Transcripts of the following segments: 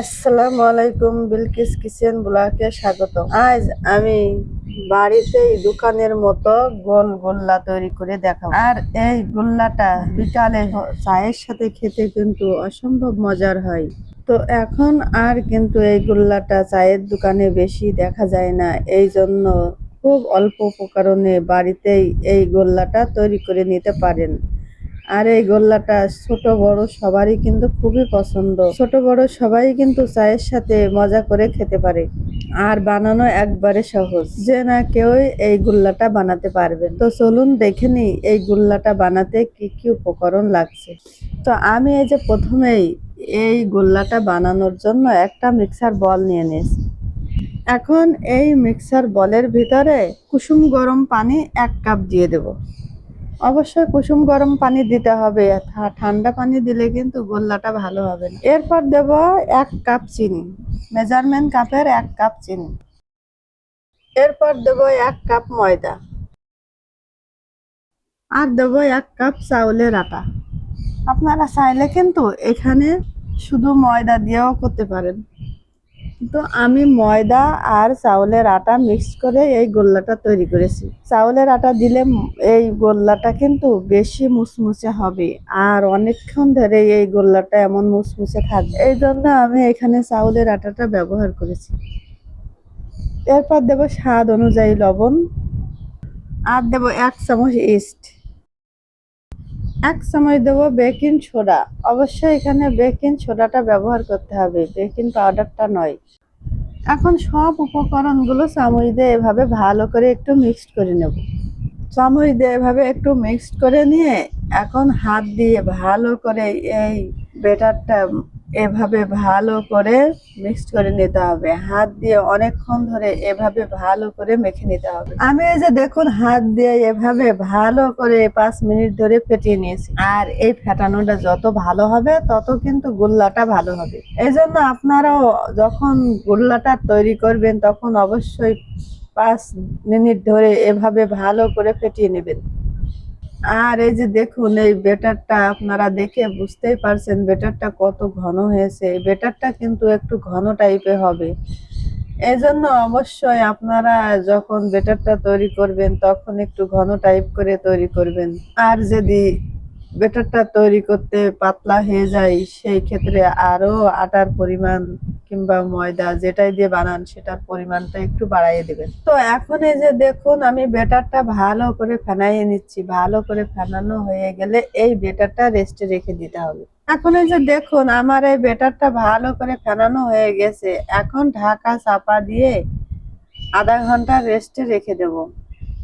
আসসালামু আলাইকুম, বিলকিস কিচেন ব্লকে স্বাগত আজ আমি বাড়িতেই দোকানের মতো গোল গোল্লা তৈরি করে দেখাবো। আর এই গোল্লাটা বিকালে চায়ের সাথে খেতে কিন্তু অসম্ভব মজার হয়। তো এখন আর কিন্তু এই গোল্লাটা চায়ের দোকানে বেশি দেখা যায় না। এই জন্য খুব অল্প উপকরণে বাড়িতেই এই গোল্লাটা তৈরি করে নিতে পারেন। আর এই গোল্লাটা ছোট, বড় সবারই কিন্তু খুবই পছন্দ। ছোট, বড় সবাই কিন্তু চায়ের সাথে মজা করে খেতে পারে। আর বানানো একবারে সহজ। যে না কেউই এই গুল্লাটা বানাতে পারবেন তো চলুন দেখে নিই এই গুল্লাটা বানাতে কি কি উপকরণ লাগছে। তো আমি এই যে প্রথমেই এই গোল্লাটা বানানোর জন্য একটা মিক্সার বল নিয়ে নিয়েছি। এখন এই মিক্সার বলের ভিতরে কুসুম গরম পানি এক কাপ দিয়ে দেব। অবশ্যই কুসুম গরম পানি দিতে হবে। ঠান্ডা পানি দিলে কিন্তু গোল্লাটা ভালো হবে এরপর দেব এক কাপ চিনি। মেজারমেন্ট কাপের এক কাপ চিনি। এরপর দেব এক কাপ ময়দা। আর দেব এক কাপ চাউলের আটা। আপনারা চাইলে কিন্তু এখানে শুধু ময়দা দিয়েও করতে পারেন। তো আমি ময়দা আর চাউলের আটা মিক্স করে এই গোল্লাটা তৈরি করেছি। চাউলের আটা দিলে এই গোল্লাটা কিন্তু বেশি মুসমুসে হবে আর অনেকক্ষণ ধরে এই গোল্লাটা এমন মুসমুসে থাকবে। এই জন্য আমি এখানে চাউলের আটাটা ব্যবহার করেছি। এরপর দেব স্বাদ অনুযায়ী লবণ। আর দেব এক চামচ ইস্ট এক চামচ দেবো বেকিং সোডা। অবশ্যই এখানে বেকিং সোডাটা ব্যবহার করতে হবে, বেকিং পাউডারটা নয়। এখন সব উপকরণগুলো চামচ দিয়ে এভাবে ভালো করে একটু মিক্সড করে নেব। চামচ দিয়ে এভাবে একটু মিক্সড করে নিয়ে এখন হাত দিয়ে ভালো করে এই বেটারটা এভাবে ভালো করে মিক্সড করে নিতে হবে। হাত দিয়ে অনেকক্ষণ ধরে এভাবে ভালো করে মেখে নিতে হবে। আমি এই যে দেখুন, হাত দিয়ে এভাবে ভালো করে পাঁচ মিনিট ধরে ফেটিয়ে নিয়েছি। আর এই ফেটানোটা যত ভালো হবে, তত কিন্তু গোল্লাটা ভালো হবে। এই জন্য আপনারাও যখন গোল্লাটা তৈরি করবেন, তখন অবশ্যই পাঁচ মিনিট ধরে এভাবে ভালো করে ফেটিয়ে নেবেন। আর এই যে দেখুন, এই বেটারটা আপনারা দেখে বুঝতেই পারছেন বেটারটা কত ঘন হয়েছে। এই বেটারটা কিন্তু একটু ঘন টাইপে হবে। এই জন্য অবশ্যই আপনারা যখন বেটারটা তৈরি করবেন, তখন একটু ঘন টাইপ করে তৈরি করবেন। আর যদি বেটারটা তৈরি করতে পাতলা হয়ে যায়, সেই ক্ষেত্রে আরও আটার পরিমাণ কিংবা ময়দা যেটাই দিয়ে বানান, সেটার পরিমাণটা একটু বাড়াইয়ে দেবেন। তো এখন এই যে দেখুন, আমি বেটারটা ভালো করে ফেনাইয়ে নিচ্ছি। ভালো করে ফেনানো হয়ে গেলে এই বেটারটা রেস্টে রেখে দিতে হবে। এখন এই যে দেখুন, আমার এই বেটারটা ভালো করে ফেনানো হয়ে গেছে। এখন ঢাকা চাপা দিয়ে আধা ঘণ্টা রেস্টে রেখে দেব।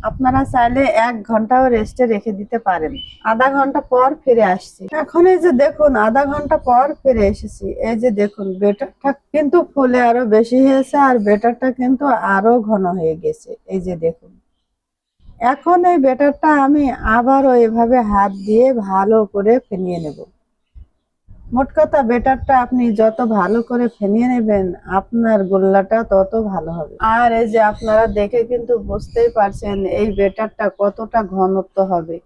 আপনারা চাইলে এক ঘন্টাও রেস্টে রেখে দিতে পারেন। আধা ঘণ্টা পর ফিরে আসছি। এখন এই যে দেখুন, আধা ঘণ্টা পর ফিরে এসেছি। এই যে দেখুন, বেটারটা কিন্তু ফুলে আরও বেশি হয়েছে আর বেটারটা কিন্তু আরও ঘন হয়ে গেছে। এই যে দেখুন। এখন এই বেটারটা আমি আবারও এভাবে হাত দিয়ে ভালো করে ফেনিয়ে নেব। মোট কথা বেটারটা আপনি যত ভালো করে ফেনিয়ে নেবেন, আপনার গোল্লাটা তত ভালো হবে। আর এই যে আপনারা দেখে কিন্তু বুঝতেই পারছেন এই বেটারটা কতটা ঘনত্ব হবে।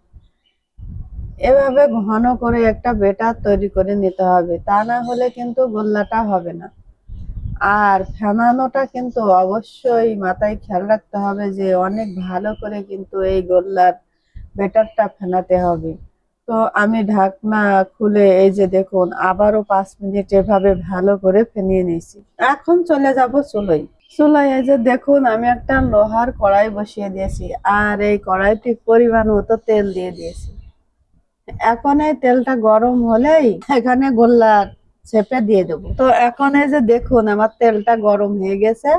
এভাবে ঘন করে একটা বেটার তৈরি করে নিতে হবে, তা না হলে কিন্তু গোল্লাটা হবে না। আর ফেনানোটা কিন্তু অবশ্যই মাথায় খেয়াল রাখতে হবে যে অনেক ভালো করে কিন্তু এই গোল্লার বেটারটা ফেনাতে হবে। তো আমি ঢাকনা খুলে এই যে দেখুন, আবারও পাঁচ মিনিট এভাবে ভালো করে ফেনিয়ে নিয়েছি। এখন চলে যাব চুলোই চুলোয় এই যে দেখুন, আমি একটা লোহার কড়াই বসিয়ে দিয়েছি আর এই কড়াইটি পরিমাণ মতো তেল দিয়ে দিয়েছি। এখন এই তেলটা গরম হলেই এখানে গোল্লা চেপে দিয়ে দেবো। তো এখন এই যে দেখুন, আমার তেলটা গরম হয়ে গেছে।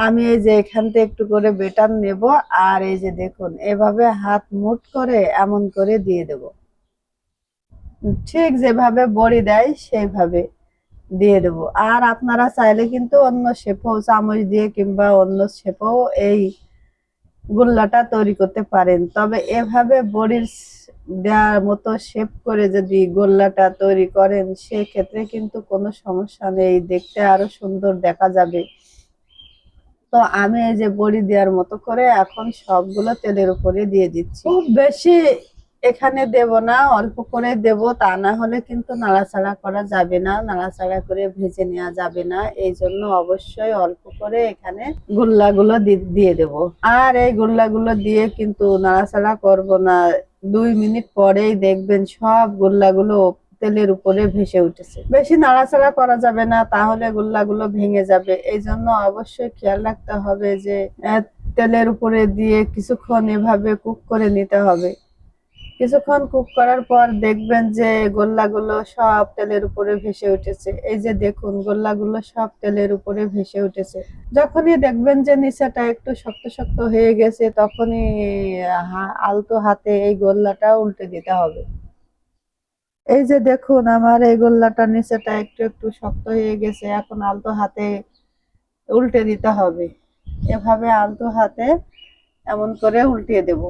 আমি এই যে এখান থেকে একটু করে বেটার নেব, আর এই যে দেখুন, এভাবে হাত মুট করে এমন করে দিয়ে দেব। ঠিক যেভাবে বড়ি দেয়, সেইভাবে দিয়ে দেব। আর আপনারা চাইলে কিন্তু অন্য শেপও চামচ দিয়ে কিংবা অন্য শেপও এই গোল্লাটা তৈরি করতে পারেন। তবে এভাবে বড়ির দেওয়ার মতো শেপ করে যদি গোল্লাটা তৈরি করেন, সেক্ষেত্রে কিন্তু কোনো সমস্যা নেই। দেখতে আরও সুন্দর দেখা যাবে। তো আমি এই যে বড়ি দেওয়ার মতো করে এখন সবগুলো তেলের উপরে দিয়ে দিচ্ছি। খুব বেশি এখানে দেব না, অল্প করে দেব, তা না হলে কিন্তু নাড়াচাড়া করা যাবে না, নাড়াচাড়া করে ভেজে নেওয়া যাবে না। এই জন্য অবশ্যই অল্প করে এখানে গুল্লাগুলো দিয়ে দেব। আর এই গুল্লাগুলো দিয়ে কিন্তু নাড়াচাড়া করব না। দুই মিনিট পরেই দেখবেন সব গুল্লাগুলো তেলের উপরে ভেসে উঠেছে। বেশি নাড়াচাড়া করা যাবে না, তাহলে গুল্লাগুলো ভেঙে যাবে। এই জন্য অবশ্যই খেয়াল রাখতে হবে যে তেলের উপরে দিয়ে কিছুক্ষণ এভাবে কুক করে নিতে হবে। কিছুক্ষণ কুক করার পর দেখবেন যে, গোল্লাগুলো সব তেলের উপরে ভেসে উঠেছে। এই যে দেখুন, গোল্লাগুলো সব তেলের উপরে ভেসে উঠেছে। যখনই দেখবেন যে নিচাটা একটু শক্ত শক্ত হয়ে গেছে, তখনই আলতো হাতে এই গোল্লাটা উল্টে দিতে হবে। এই যে দেখুন, আমার এই গোল্লাটার নিচেটা একটু একটু শক্ত হয়ে গেছে। এখন আলতো হাতে উল্টে দিতে হবে। এভাবে আলতো হাতে এমন করে উল্টিয়ে দেব।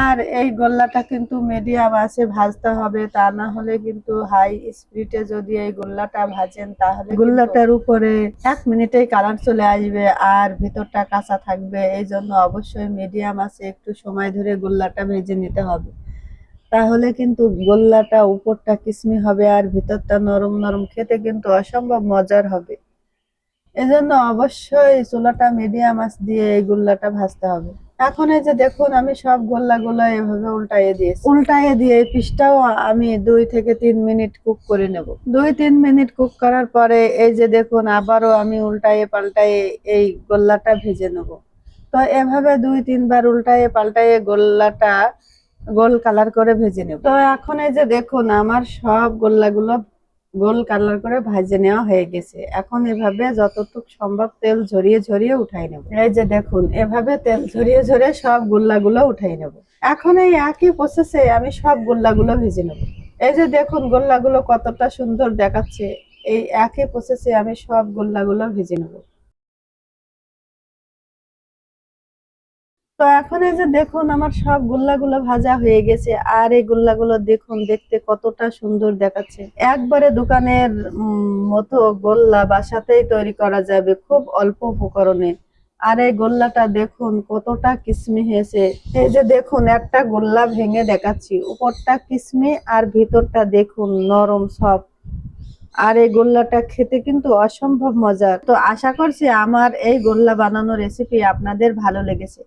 আর এই গোল্লাটা কিন্তু মিডিয়াম আছে, ভাজতে হবে। তা না হলে কিন্তু হাই স্পিডে যদি এই গোল্লাটা ভাজেন, তাহলে গোল্লাটার উপরে এক মিনিটেই কালার চলে আসবে আর ভিতরটা কাঁচা থাকবে। এই জন্য অবশ্যই মিডিয়াম আছে, একটু সময় ধরে গোল্লাটা ভেজে নিতে হবে। তাহলে কিন্তু গোল্লাটা উপরটা কিসমি হবে আর ভিতরটা নরম নরম খেতে কিন্তু অসম্ভব মজার হবে। এজন্য অবশ্যই চুলাটা মিডিয়াম আঁচ দিয়ে এই গোল্লাটা ভাজতে হবে। এখন এই যে দেখুন, আমি সব গোল্লাগুলো এভাবে উল্টাইয়ে দিয়েছি। উল্টাইয়ে দিয়ে এই পিসটাও আমি দুই থেকে তিন মিনিট কুক করে নেব। দুই তিন মিনিট কুক করার পরে এই যে দেখুন, আবারও আমি উল্টাইয়ে পাল্টাইয়ে এই গোল্লাটা ভেজে নেব। তো এভাবে দুই তিনবার উল্টাইয়ে পাল্টাইয়ে গোল্লাটা গোল কালার করে ভেজে নেব। তো এখন এই যে দেখুন, আমার সব গোল্লাগুলো গোল কালার করে ভাজে নেওয়া হয়ে গেছে। এখন এভাবে যতটুকু সম্ভব তেল ঝরিয়ে ঝরিয়ে উঠাই নেব। এই যে দেখুন, এভাবে তেল ঝরিয়ে ঝরিয়ে সব গোল্লাগুলো উঠাই নেব। এখন এই একই প্রসেসে আমি সব গোল্লাগুলো ভেজে নেব। এই যে দেখুন, গোল্লাগুলো কতটা সুন্দর দেখাচ্ছে। এই একই প্রসেসে আমি সব গোল্লাগুলো ভেজে নেব। তো এখন এই যে দেখুন আমার সব গোল্লাগুলো ভাজা হয়ে গেছে, আর এই গোল্লাগুলো দেখুন দেখতে কতটা সুন্দর দেখাচ্ছে। একবারে দোকানের মতো গোল্লা বাসাতেই তৈরি করা যাবে খুব অল্প উপকরণে। আর এই গোল্লাটা দেখুন কতটা কিসমি হয়েছে। এই যে দেখুন একটা গোল্লা ভেঙে দেখাচ্ছি, উপরটা কিসমি আর ভিতরটা দেখুন নরম সব আর এই গোল্লাটা খেতে কিন্তু অসম্ভব মজার। তো আশা করছি আমার এই গোল্লা বানানোর রেসিপি আপনাদের ভালো লেগেছে।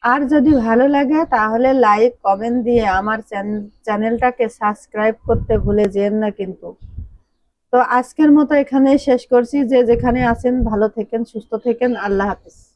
আর যদি ভালো লাগে, তাহলে লাইক কমেন্ট দিয়ে আমার চ্যান- চ্যানেলটাকে সাবস্ক্রাইব করতে ভুলে যেন না কিন্তু। তো আজকের মতো এখানেই শেষ করছি। যে যেখানে আছেন, ভালো থেকেন, সুস্থ থেকেন। আল্লাহ হাফিজ।